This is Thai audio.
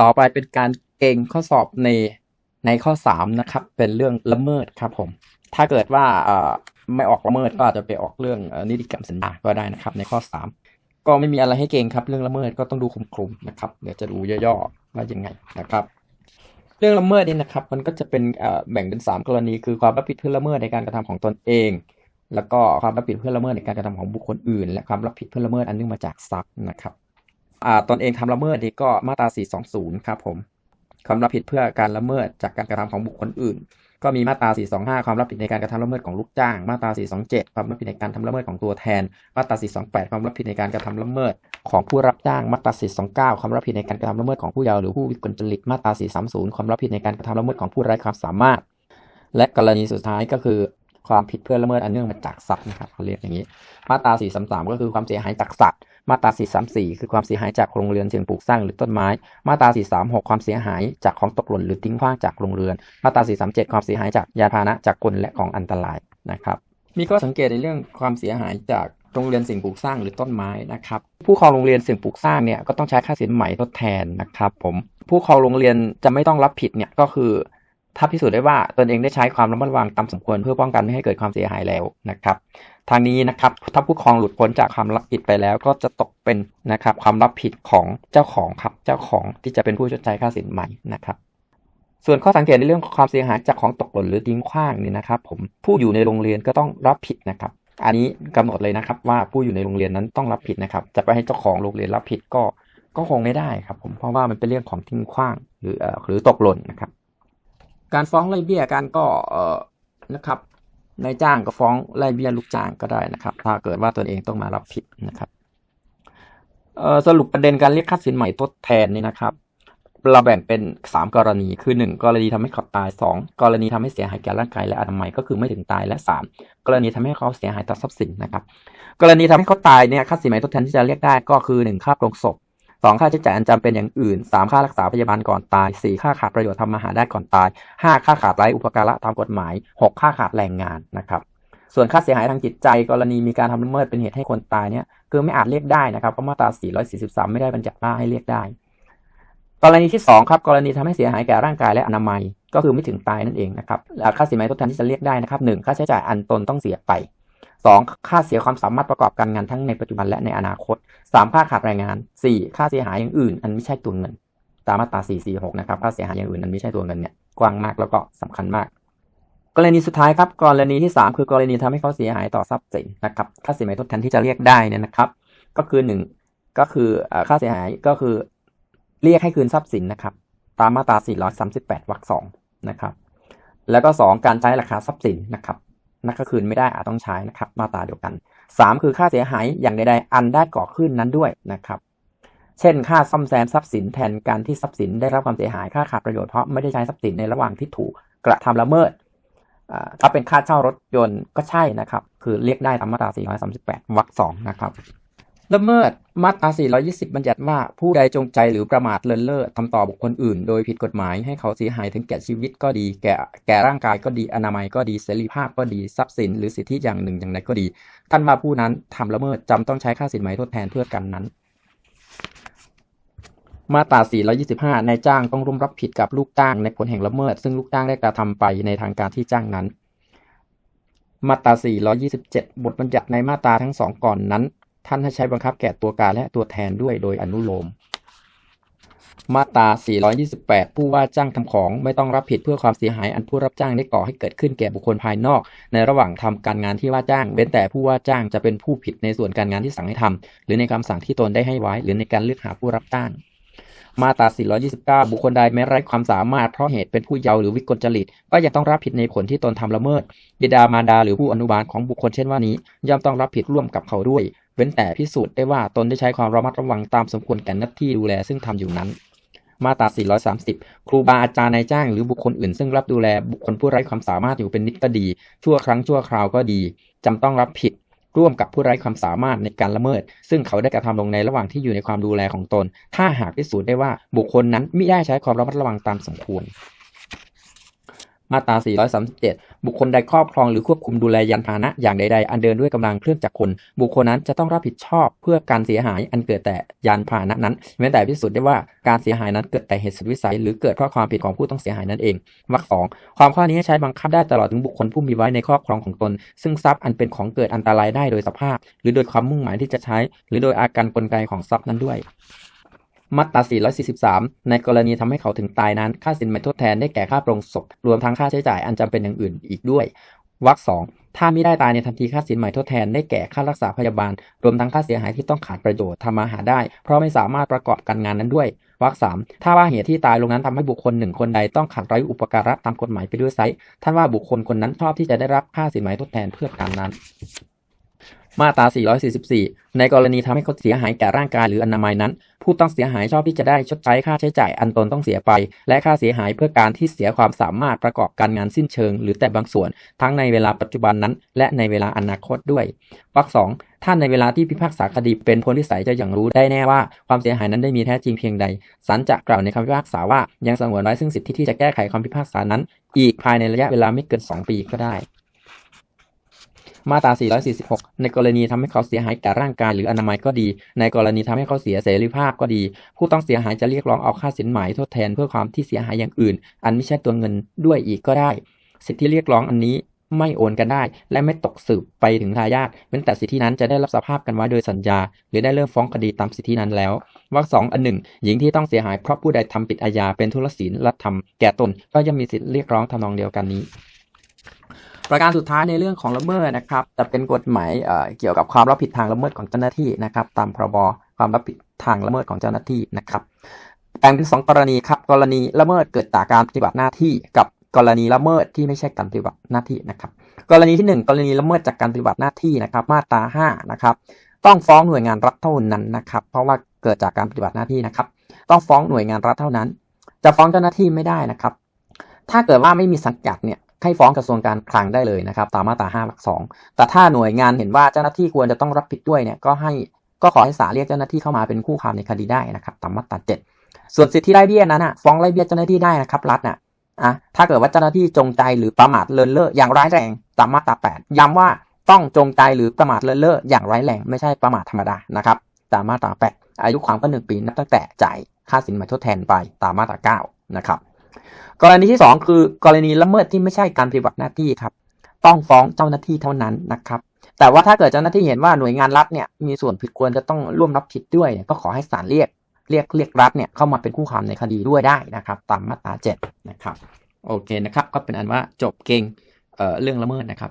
ต่อไปเป็นการเก่งข้อสอบในในข้อสามนะครับ เป็นเรื่องละเมิดครับผม ถ้าเกิดว่าเอ่อไม่ออกละเมิดก็อาจจะไปออกเรื่องนิติกรรมสัญญาก็ได้นะครับ ในข้อสามก็ไม่มีอะไรให้เก่งครับ เรื่องละเมิดก็ต้องดูคลุมๆนะครับ เดี๋ยวจะดูย่อๆว่ายังไงนะครับ เรื่องละเมิดนี่นะครับ มันก็จะเป็นเอ่อแบ่งเป็นสามกรณี คือความรับผิดเพื่อละเมิดในการกระทำของตนเอง แล้วก็ความรับผิดเพื่อละเมิดในการกระทำของบุคคลอื่น และความรับผิดเพื่อละเมิดอันเนื่องมาจากทรัพย์นะครับ ตนเองทำละเมิดนี่ก็มาตรา 420 ครับผมความรับผิดเพื่อการละเมิดจากการกระทำของบุคคลอื่น ก็มีมาตรา 425 ความรับผิดในการกระทำละเมิดของลูกจ้าง มาตรา 427 ความรับผิดในการทำละเมิดของตัวแทน มาตรา 428 ความรับผิดในการกระทำละเมิดของผู้รับจ้าง มาตรา 429 ความรับผิดในการกระทำละเมิดของผู้เยาว์หรือผู้วิกลจริต มาตรา 430 ความรับผิดในการกระทำละเมิดของผู้ไร้ความสามารถ และกรณีสุดท้ายก็คือความผิดเพื่อละเมิดอันเนื่องมาจากสัตว์นะครับเขาเรียกอย่างนี้ มาตรา 433 ก็คือความเสียหายจากสัตว์ มาตรา 434 คือความเสียหายจากโรงเรือนสิ่งปลูกสร้างหรือต้นไม้ มาตรา 436 ความเสียหายจากของตกหล่นหรือทิ้งขว้างจากโรงเรือน มาตรา 437 ความเสียหายจากยานพาหนะจากกลและของอันตรายนะครับ มีข้อสังเกตในเรื่องความเสียหายจากโรงเรือนสิ่งปลูกสร้างหรือต้นไม้นะครับผู้ครองโรงเรียนสิ่งปลูกสร้างเนี่ยก็ต้องใช้ค่าสินไหมทดแทนนะครับผมผู้ครองโรงเรียนจะไม่ต้องรับผิดเนี่ยก็คือ ถ้าพิสูจน์ได้ว่าตนเองได้ใช้ความระมัดระวังตามสมควรเพื่อป้องกันไม่ให้เกิดความเสียหายแล้วนะครับ ทางนี้นะครับถ้าผู้ครองหลุดพ้นจากความรับผิดไปแล้ว ก็จะตกเป็นนะครับความรับผิดของเจ้าของครับเจ้าของที่จะเป็นผู้ชดใช้ค่าสินไหมนะครับส่วนข้อสังเกตในเรื่องของความเสียหายจากของตกหล่นหรือทิ้งขว้างนี่นะครับผมผู้อยู่ในโรงเรียนก็ต้องรับผิดนะครับ อันนี้กำหนดเลยนะครับว่าผู้อยู่ในโรงเรียนนั้นต้องรับผิดนะครับ จะไปให้เจ้าของโรงเรียนรับผิดก็ก็คงไม่ได้ครับผมเพราะว่ามันเป็นเรื่องของทิ้งขว้าง หรือเอ่อหรือตกหล่นนะครับ การฟ้องไล่เบี้ยการก็เออนะครับนายจ้างก็ฟ้องไล่เบี้ยลูกจ้างก็ได้นะครับ ถ้าเกิดว่าตนเองต้องมารับผิดนะครับเออสรุปประเด็นการเรียกค่าสินใหม่ทดแทนนี่นะครับ เราแบ่งเป็น 3 กรณีคือ 1 กรณีทำให้เขาตาย 2 กรณีทำให้เสียหายแก่ร่างกายและอนามัยก็คือไม่ถึงตายและ 3 กรณีทำให้เขาเสียหายต่อทรัพย์สินนะครับ กรณีทำให้เขาตายเนี่ยค่าสินใหม่ทดแทนที่จะเรียกได้ก็คือ 1 ค่าโปรงศพ สองค่าใช้จ่ายอันจำเป็นอย่างอื่นสามค่ารักษาพยาบาลก่อนตายสี่ค่าขาดประโยชน์ทำมาหาได้ก่อนตายห้าค่าขาดไร้อุปการะตามกฎหมายหกค่าขาดแรงงานนะครับ ส่วนค่าเสียหายทางจิตใจกรณีมีการทำละเมิดเป็นเหตุให้คนตายเนี่ยคือไม่อาจเรียกได้นะครับเพราะมาตรา 443 ไม่ได้บัญญัติว่าให้เรียกได้กรณีที่สองครับกรณีทำให้เสียหายแก่ร่างกายและอนามัย ก็คือไม่ถึงตายนั่นเองนะครับค่าสินไหมทดแทนที่จะเรียกได้นะครับหนึ่งค่าใช้จ่ายอันตนต้องเสียไป สองค่าเสียความสามารถประกอบการงานทั้งในปัจจุบันและในอนาคตสามค่าขาดแรงงานสี่ค่าเสียหายอย่างอื่น อันไม่ใช่ตัวเงิน ตามมาตราสี่สี่หกนะครับ ค่าเสียหายอย่างอื่น อันไม่ใช่ตัวเงินเนี่ยกว้างมากแล้วก็สำคัญมาก กรณีสุดท้ายครับกรณีที่สามคือกรณีทำให้เขาเสียหายต่อทรัพย์สินนะครับค่าเสินไหมทดแทนที่จะเรียกได้เนี่ยนะครับ ก็คือหนึ่งก็คือค่าเสียหายก็คือเรียกให้คืนทรัพย์สินนะครับ ตามมาตรา438วรรคสองนะครับแล้วก็สองการใช้ราคาทรัพย์สินนะครับ นั่นก็คืนไม่ได้อาจต้องใช้นะครับมาตราเดียวกัน 3 คือค่าเสียหายอย่างใดๆอันได้ก่อขึ้นนั้นด้วยนะครับเช่น ค่าซ่อมแซมทรัพย์สินแทนการที่ทรัพย์สินได้รับความเสียหายค่าขาดประโยชน์เพราะไม่ได้ใช้ทรัพย์สินในระหว่างที่ถูกกระทำละเมิดถ้าเป็นค่าเช่ารถยนต์ก็ใช่นะครับ คือเรียกได้ตามมาตรา 438 วรรคสองนะครับ ละเมิดมาตรา 420 บัญญัติว่าผู้ใดจงใจหรือประมาทเลินเล่อทำต่อบุคคลอื่น โดยผิดกฎหมายให้เขาเสียหายถึงแก่ชีวิตก็ดี แก่แก่ร่างกายก็ดี อนามัยก็ดี เสรีภาพก็ดี ทรัพย์สิน หรือสิทธิอย่างหนึ่งอย่างใดก็ดี ท่านว่าผู้นั้นทำละเมิดจำต้องใช้ค่าสินไหมทดแทนเพื่อกันนั้น มาตรา 425 นายจ้างต้องร่วมรับผิดกับลูกจ้างในผลแห่งละเมิด ซึ่งลูกจ้างได้กระทำไปในทางการที่จ้างนั้น มาตรา 427 บทบัญญัติในมาตราทั้งสองก่อนนั้น ท่านให้ใช้บังคับแก่ตัวการและตัวแทนด้วยโดยอนุโลม มาตรา 428 ผู้ว่าจ้างทำของไม่ต้องรับผิดเพื่อความเสียหายอันผู้รับจ้างได้ก่อให้เกิดขึ้นแก่บุคคลภายนอก ในระหว่างทำการงานที่ว่าจ้าง เว้นแต่ผู้ว่าจ้างจะเป็นผู้ผิดในส่วนการงานที่สั่งให้ทำหรือในคำสั่งที่ตนได้ให้ไว้ หรือในการเลือกหาผู้รับจ้างมาตรา 429 บุคคลใดแม้ไร้ความสามารถเพราะเหตุเป็นผู้เยาว์หรือวิกลจริต ก็ยังต้องรับผิดในผลที่ตนทำละเมิด บิดามารดาหรือผู้อนุบาลของบุคคลเช่นว่านี้ ย่อมต้องรับผิดร่วมกับเขาด้วย เว้นแต่พิสูจน์ได้ว่าตนได้ใช้ความระมัดระวังตามสมควรแก่หน้าที่ดูแลซึ่งทำอยู่นั้น มาตรา 430 ครูบาอาจารย์นายจ้างหรือบุคคลอื่นซึ่งรับดูแลบุคคลผู้ไร้ความสามารถอยู่เป็นนิจก็ดี ชั่วครั้งชั่วคราวก็ดีจำต้องรับผิดร่วมกับผู้ไร้ความสามารถในการละเมิด ซึ่งเขาได้กระทำลงในระหว่างที่อยู่ในความดูแลของตน ถ้าหากพิสูจน์ได้ว่าบุคคลนั้นไม่ได้ใช้ความระมัดระวังตามสมควร มาตรา 437 บุคคลใดครอบครองหรือควบคุมดูแลยานพาหนะอย่างใดๆ อันเดินด้วยกำลังเครื่องจักรกล บุคคลนั้นจะต้องรับผิดชอบเพื่อการเสียหายอันเกิดแต่ยานพาหนะนั้น แม้แต่พิสูจน์ได้ว่าการเสียหายนั้นเกิดแต่เหตุสุดวิสัย หรือเกิดเพราะความผิดของผู้ต้องเสียหายนั่นเองวรรคสองความข้อนี้ใช้บังคับได้ตลอดถึงบุคคลผู้มีไว้ในครอบครองของตน ซึ่งทรัพย์อันเป็นของเกิดอันตรายได้โดยสภาพ หรือโดยความมุ่งหมายที่จะใช้ หรือโดยอาการกลไกของทรัพย์นั้นด้วย มาตรา 443 ในกรณีทำให้เขาถึงตายนั้น ค่าสินไหมทดแทนได้แก่ค่าโปรงศพ รวมทั้งค่าใช้จ่ายอันจำเป็นอย่างอื่นอีกด้วย วรรคสองถ้าไม่ได้ตายในทันทีค่าสินไหมทดแทนได้แก่ค่ารักษาพยาบาล รวมทั้งค่าเสียหายที่ต้องขาดประโยชน์ทำมาหาได้ เพราะไม่สามารถประกอบการงานนั้นด้วยวรรคสามถ้าว่าเหตุที่ตายลงนั้นทำให้บุคคลหนึ่งคนใดต้องขาดไร้อุปการะตามกฎหมายไปด้วยไซท่านว่าบุคคลคนนั้นชอบที่จะได้รับค่าสินไหมทดแทนเพื่อการนั้นมาตรา 444 ในกรณีทำให้เขาเสียหายแก่ร่างกายหรืออนามัยนั้น ผู้ต้องเสียหายชอบที่จะได้ชดใช้ค่าใช้จ่ายอันตนต้องเสียไป และค่าเสียหายเพื่อการที่เสียความสามารถประกอบการงานสิ้นเชิง หรือแต่บางส่วน ทั้งในเวลาปัจจุบันนั้น และในเวลาอนาคตด้วยวรรคสองท่านในเวลาที่พิพากษาคดีเป็นพ้นวิสัยจะอย่างรู้ได้แน่ว่าความเสียหายนั้นได้มีแท้จริงเพียงใดศาลจะกล่าวในคำพิพากษาว่ายังสงวนไว้ซึ่งสิทธิที่จะแก้ไขคำพิพากษานั้น อีกภายในระยะเวลาไม่เกิน 2 ปีก็ได้ มาตรา 446 ในกรณีทำให้เขาเสียหายแก่ร่างกายหรืออนามัยก็ดี ในกรณีทำให้เขาเสียเสรีภาพก็ดี ผู้ต้องเสียหายจะเรียกร้องเอาค่าสินไหมทดแทนเพื่อความที่เสียหายอย่างอื่น อันไม่ใช่ตัวเงินด้วยอีกก็ได้ สิทธิเรียกร้องอันนี้ไม่โอนกันได้ และไม่ตกสืบไปถึงทายาทเว้นแต่สิทธินั้นจะได้รับสภาพกันไว้โดยสัญญา หรือได้เริ่มฟ้องคดีตามสิทธินั้นแล้ววรรคสองอันหนึ่งหญิงที่ต้องเสียหายเพราะผู้ใดทำผิดอาญาเป็นทุรศีลและทำแก่ตนก็ย่อมมีสิทธิเรียกร้องทำนองเดียวกันนี้ ประการสุดท้ายในเรื่องของละเมิดนะครับจะเป็นกฎหมายเเกี่ยวกับความรับผิดทางละเมิดของเจ้าหน้าที่นะครับ ตามพรบความรับผิดทางละเมิดของเจ้าหน้าที่นะครับแบ่งเป็นสองกรณีครับกรณีละเมิดเกิดจากการปฏิบัติหน้าที่กับกรณีละเมิดที่ไม่ใช่การปฏิบัติหน้าที่นะครับ กรณีที่หนึ่งกรณีละเมิดจากการปฏิบัติหน้าที่นะครับ มาตราห้านะครับต้องฟ้องหน่วยงานรัฐเท่านั้นนะครับ เพราะว่าเกิดจากการปฏิบัติหน้าที่นะครับ ต้องฟ้องหน่วยงานรัฐเท่านั้น จะฟ้องเจ้าหน้าที่ไม่ได้นะครับ ถ้าเกิดว่าไม่มีสังกัดเนี่ย ให้ฟ้องกระทรวงการคลังได้เลยนะครับ ตามมาตรา5วรรคสองแต่ถ้าหน่วยงานเห็นว่าเจ้าหน้าที่ควรจะต้องรับผิดด้วยเนี่ยก็ให้ก็ขอให้ศาลเรียกเจ้าหน้าที่เข้ามาเป็นคู่ความในคดีได้นะครับ ตามมาตราเจ็ดส่วนสิทธิไร้เบี้ยนั้นอะฟ้องไร้เบี้ยเจ้าหน้าที่ได้นะครับรัฐอะอะถ้าเกิดว่าเจ้าหน้าที่จงใจหรือประมาทเลินเล่ออย่างร้ายแรงตามมาตราแปดย้ำว่าต้องจงใจหรือประมาทเลินเล่ออย่างร้ายแรงไม่ใช่ประมาทธรรมดานะครับ ตามมาตราแปดอายุความก็หนึ่งปีนับตั้งแต่จ่ายค่าสินไหมทดแทนไปตามมาตราเก้านะครับ กรณีที่สองคือกรณีละเมิดที่ไม่ใช่การปฏิบัติหน้าที่ครับ ต้องฟ้องเจ้าหน้าที่เท่านั้นนะครับแต่ว่าถ้าเกิดเจ้าหน้าที่เห็นว่าหน่วยงานรัฐเนี่ยมีส่วนผิดควรจะต้องร่วมรับผิดด้วยเนี่ยก็ขอให้ศาลเรียกเรียกเรียกรัฐเนี่ยเข้ามาเป็นคู่ความในคดีด้วยได้นะครับ ตามมาตราเจ็ดนะครับโอเคนะครับ ก็เป็นอันว่าจบเก่งเเรื่องละเมิดนะครับ